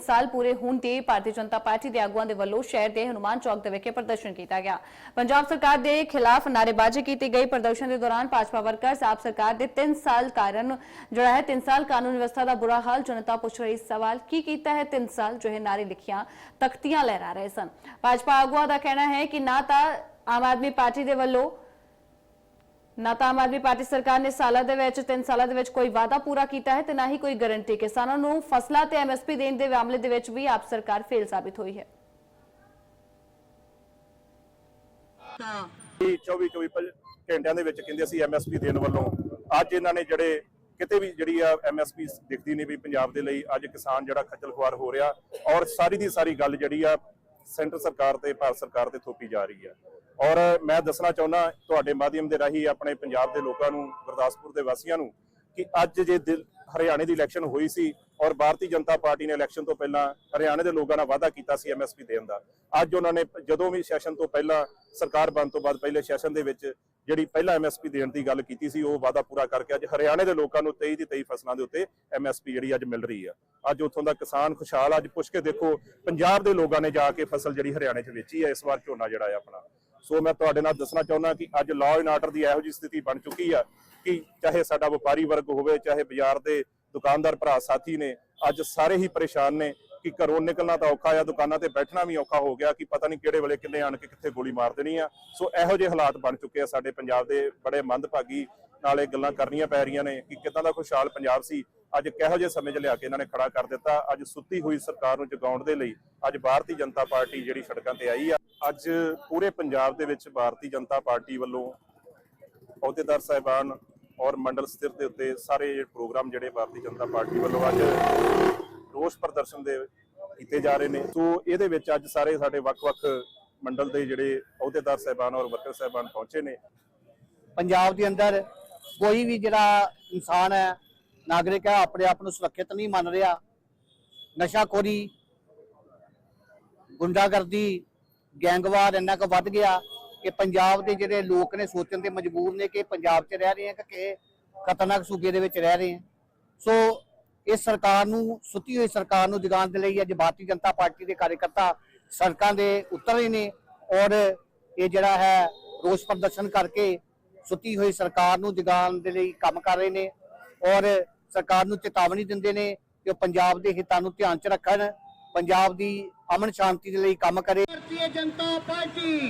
ਸਾਲ ਪੂਰੇ ਹੋਣ ਤੇ ਭਾਰਤੀ ਜਨਤਾ ਪਾਰਟੀ ਦੇ ਆਗੂਆਂ ਦੇ ਵੱਲੋਂ ਸ਼ਹਿਰ ਦੇ ਹਨੂਮਾਨ ਚੌਕ ਦੇ ਵਿਖੇ ਪ੍ਰਦਰਸ਼ਨ ਕੀਤਾ ਗਿਆ। ਪੰਜਾਬ ਸਰਕਾਰ ਦੇ ਖਿਲਾਫ ਨਾਅਰੇਬਾਜ਼ੀ ਕੀਤੀ ਗਈ। ਪ੍ਰਦਰਸ਼ਨ ਦੇ ਦੌਰਾਨ ਭਾਜਪਾ ਵਰਕਰਸ ਆਪ ਸਰਕਾਰ ਦੇ 3 ਸਾਲ ਕਾਰਨ ਜਿਹੜਾ ਹੈ 3 ਸਾਲ ਕਾਨੂੰਨ ਵਿਵਸਥਾ ਦਾ ਬੁਰਾ ਹਾਲ ਜਨਤਾ ਪੁੱਛ ਰਹੀ ਸਵਾਲ, ਕੀ ਕੀਤਾ ਹੈ 3 ਸਾਲ ਜੋ ਹੈ ਨਾਰੇ ਲਿਖੀਆਂ ਤਖਤੀਆਂ ਲਹਿਰਾ ਰਹੇ ਸਨ? ਭਾਜਪਾ ਆਗੂਆਂ ਦਾ ਕਹਿਣਾ ਹੈ ਕਿ ਨਾ ਤਾਂ ਆਮ ਆਦਮੀ ਪਾਰਟੀ ਦੇ ਵੱਲੋਂ ਨਾ ਤਾਂ ਆਮ ਆਦਮੀ ਪਾਰਟੀ ਸਰਕਾਰ ਨੇ ਸਾਲਾਂ ਦੇ ਵਿੱਚ 3 ਸਾਲਾਂ ਦੇ ਵਿੱਚ ਕੋਈ ਵਾਅਦਾ ਪੂਰਾ ਕੀਤਾ ਹੈ ਤੇ ਨਾ ਹੀ ਕੋਈ ਗਾਰੰਟੀ ਕਿਸਾਨਾਂ ਨੂੰ ਫਸਲਾਂ ਤੇ ਐਮਐਸਪੀ ਦੇਣ ਦੇ ਮਾਮਲੇ ਦੇ ਵਿੱਚ ਵੀ ਆਪ ਸਰਕਾਰ ਫੇਲ ਸਾਬਿਤ ਹੋਈ ਹੈ। ਕਿ 24 24 ਘੰਟਿਆਂ ਦੇ ਵਿੱਚ ਕਹਿੰਦੇ ਅਸੀਂ ਐਮਐਸਪੀ ਦੇਣ ਵੱਲੋਂ, ਅੱਜ ਇਹਨਾਂ ਨੇ ਜਿਹੜੇ ਕਿਤੇ ਵੀ ਜਿਹੜੀ ਆ ਐਮਐਸਪੀ ਦਿਖਦੀ ਨਹੀਂ ਵੀ ਪੰਜਾਬ ਦੇ ਲਈ ਅੱਜ ਕਿਸਾਨ ਜਿਹੜਾ ਖੱਜਲ ਖੁਆਰ ਹੋ ਰਿਹਾ ਔਰ ਸਾਰੀ ਦੀ ਸਾਰੀ ਗੱਲ ਜਿਹੜੀ ਆ ਸੈਂਟਰ ਸਰਕਾਰ ਤੇ, ਭਾਰਤ ਸਰਕਾਰ ਤੇ ਥੋਪੀ ਜਾ ਰਹੀ ਆ। ਔਰ ਮੈਂ ਦੱਸਣਾ ਚਾਹੁੰਦਾ ਤੁਹਾਡੇ ਮਾਧਿਅਮ ਦੇ ਰਾਹੀਂ ਆਪਣੇ ਪੰਜਾਬ ਦੇ ਲੋਕਾਂ ਨੂੰ, ਗੁਰਦਾਸਪੁਰ ਦੇ ਵਾਸੀਆਂ ਨੂੰ ਕਿ ਅੱਜ ਜੇ ਹਰਿਆਣੇ ਦੀ ਇਲੈਕਸ਼ਨ ਹੋਈ ਸੀ ਔਰ ਭਾਰਤੀ ਜਨਤਾ ਪਾਰਟੀ ਨੇ ਇਲੈਕਸ਼ਨ ਤੋਂ ਪਹਿਲਾਂ ਹਰਿਆਣੇ ਦੇ ਲੋਕਾਂ ਨਾਲ ਵਾਅਦਾ ਕੀਤਾ ਸੀ ਐਮਐਸਪੀ ਦੇਣ ਦਾ। ਅੱਜ ਉਹਨਾਂ ਨੇ ਜਦੋਂ ਵੀ ਸੈਸ਼ਨ ਤੋਂ ਪਹਿਲਾਂ, ਸਰਕਾਰ ਬਣ ਤੋਂ ਬਾਅਦ ਪਹਿਲੇ ਸੈਸ਼ਨ ਦੇ ਵਿੱਚ ਜਿਹੜੀ ਪਹਿਲਾਂ ਐਮਐਸਪੀ ਦੇਣ ਦੀ ਗੱਲ ਕੀਤੀ ਸੀ, ਉਹ ਵਾਅਦਾ ਪੂਰਾ ਕਰਕੇ ਅੱਜ ਹਰਿਆਣੇ ਦੇ ਲੋਕਾਂ ਨੂੰ 23 ਦੀ 23 ਫਸਲਾਂ ਦੇ ਉੱਤੇ ਐਮਐਸਪੀ ਜਿਹੜੀ ਅੱਜ ਮਿਲ ਰਹੀ ਆ। ਅੱਜ ਉੱਥੋਂ ਦਾ ਕਿਸਾਨ ਖੁਸ਼ਹਾਲ, ਅੱਜ ਪੁੱਛ ਕੇ ਦੇਖੋ, ਪੰਜਾਬ ਦੇ ਲੋਕਾਂ ਨੇ ਜਾ ਕੇ ਫਸਲ ਜਿਹੜੀ ਹਰਿਆਣੇ 'ਚ ਵੇਚੀ ਹੈ ਇਸ ਵਾਰ ਝੋਨਾ ਜਿਹੜਾ ਹੈ ਆਪਣਾ। ਸੋ ਮੈਂ ਤੁਹਾਡੇ ਨਾਲ ਦੱਸਣਾ ਚਾਹੁੰਦਾ ਕਿ ਅੱਜ ਲਾਅ ਐਂਡ ਆਰਡਰ ਦੀ ਇਹੋ ਜਿਹੀ ਸਥਿਤੀ ਬਣ ਚੁੱਕੀ ਆ ਕਿ ਚਾਹੇ ਸਾਡਾ ਵਪਾਰੀ ਵਰਗ ਹੋਵੇ, ਚਾਹੇ ਬਾਜ਼ਾਰ ਦੇ ਦੁਕਾਨਦਾਰ ਭਰਾ, ਸਾਥੀ ਨੇ, ਅੱਜ ਸਾਰੇ ਹੀ ਪਰੇਸ਼ਾਨ ਨੇ ਕਿ ਘਰੋਂ ਨਿਕਲਣਾ ਤਾਂ ਔਖਾ ਆ, ਦੁਕਾਨਾਂ ਤੇ ਬੈਠਣਾ ਵੀ ਔਖਾ ਹੋ ਗਿਆ ਕਿ ਪਤਾ ਨਹੀਂ ਕਿਹੜੇ ਵੇਲੇ ਕਿੰਨੇ ਆਣ ਕੇ ਕਿੱਥੇ ਗੋਲੀ ਮਾਰ ਦੇਣੀ ਆ। ਸੋ ਇਹੋ ਜਿਹੇ ਹਾਲਾਤ ਬਣ ਚੁੱਕੇ ਆ ਸਾਡੇ ਪੰਜਾਬ ਦੇ ਬੜੇ ਮੰਦਭਾਗੀ ਨਾਲੇ ਗੱਲਾਂ ਕਰਨੀਆਂ ਪੈ ਰਹੀਆਂ ਨੇ ਕਿ ਕਿੱਦਾਂ ਦਾ ਖੁਸ਼ਹਾਲ ਪੰਜਾਬ ਸੀ ਅੱਜ ਕਿਹੋ ਜਿਹੇ ਸਮੇਂ 'ਚ ਲਿਆ ਕੇ ਇਹਨਾਂ ਨੇ ਖੜਾ ਕਰ ਦਿੱਤਾ। ਅੱਜ ਸੁੱਤੀ ਹੋਈ ਸਰਕਾਰ ਨੂੰ ਜਗਾਉਣ ਦੇ ਲਈ ਅੱਜ ਭਾਰਤੀ ਜਨਤਾ ਪਾਰਟੀ ਜਿਹੜੀ ਸੜਕਾਂ ਤੇ ਆਈ ਆ, ਅੱਜ ਪੂਰੇ ਪੰਜਾਬ ਦੇ ਵਿੱਚ ਭਾਰਤੀ ਜਨਤਾ ਪਾਰਟੀ ਵੱਲੋਂ ਅਹੁਦੇਦਾਰ ਸਾਹਿਬਾਨ ਔਰ ਮੰਡਲ ਸਥਿਰ ਦੇ ਉੱਤੇ ਸਾਰੇ ਪ੍ਰੋਗਰਾਮ ਜਿਹੜੇ ਭਾਰਤੀ ਜਨਤਾ ਪਾਰਟੀ ਵੱਲੋਂ ਅੱਜ ਰੋਸ ਪ੍ਰਦਰਸ਼ਨ ਦੇ ਕੀਤੇ ਜਾ ਰਹੇ ਨੇ। ਸੋ ਇਹਦੇ ਵਿੱਚ ਅੱਜ ਸਾਰੇ ਸਾਡੇ ਵੱਖ-ਵੱਖ ਮੰਡਲ ਦੇ ਜਿਹੜੇ ਅਹੁਦੇਦਾਰ ਸਾਹਿਬਾਨ ਔਰ ਵਰਕਰ ਸਾਹਿਬਾਨ ਪਹੁੰਚੇ ਨੇ। ਪੰਜਾਬ ਦੇ ਅੰਦਰ ਕੋਈ ਵੀ ਜਿਹੜਾ ਇਨਸਾਨ ਹੈ ਨਾਗਰਿਕ ਹੈ, ਆਪਣੇ ਆਪ ਨੂੰ ਸੁਰੱਖਿਅਤ ਨਹੀਂ ਮੰਨ ਰਿਹਾ। ਨਸ਼ਾਖੋਰੀ, ਗੁੰਡਾਗਰਦੀ, ਗੈਂਗਵਾਰ ਇੰਨਾ ਕੁ ਵੱਧ ਗਿਆ ਕਿ ਪੰਜਾਬ ਦੇ ਜਿਹੜੇ ਲੋਕ ਨੇ ਸੋਚਣ ਤੇ ਮਜਬੂਰ ਨੇ ਕਿ ਪੰਜਾਬ 'ਚ ਰਹਿ ਰਹੇ ਆ ਕਿ ਖਤਰਨਾਕ ਸੂਬੇ ਦੇ ਵਿੱਚ ਰਹਿ ਰਹੇ ਆ। ਸੋ ਇਸ ਸਰਕਾਰ ਨੂੰ, ਸੁੱਤੀ ਹੋਈ ਸਰਕਾਰ ਨੂੰ ਜਗਾਉਣ ਦੇ ਲਈ ਅੱਜ ਭਾਰਤੀ ਜਨਤਾ ਪਾਰਟੀ ਦੇ ਕਾਰਜਕਰਤਾ ਸੜਕਾਂ ਦੇ ਉਤਰ ਰਹੇ ਨੇ ਔਰ ਇਹ ਜਿਹੜਾ ਹੈ ਰੋਸ ਪ੍ਰਦਰਸ਼ਨ ਕਰਕੇ ਸੁੱਤੀ ਹੋਈ ਸਰਕਾਰ ਨੂੰ ਜਗਾਉਣ ਦੇ ਲਈ ਕੰਮ ਕਰ ਰਹੇ ਨੇ ਔਰ ਸਰਕਾਰ ਨੂੰ ਚੇਤਾਵਨੀ ਦਿੰਦੇ ਨੇ ਕਿ ਉਹ ਪੰਜਾਬ ਦੇ ਹਿੱਤਾਂ ਨੂੰ ਧਿਆਨ 'ਚ ਰੱਖਣ, ਪੰਜਾਬ ਦੀ ਅਮਨ ਸ਼ਾਂਤੀ ਦੇ ਲਈ ਕੰਮ ਕਰੇ। ਭਾਰਤੀ ਜਨਤਾ ਪਾਰਟੀ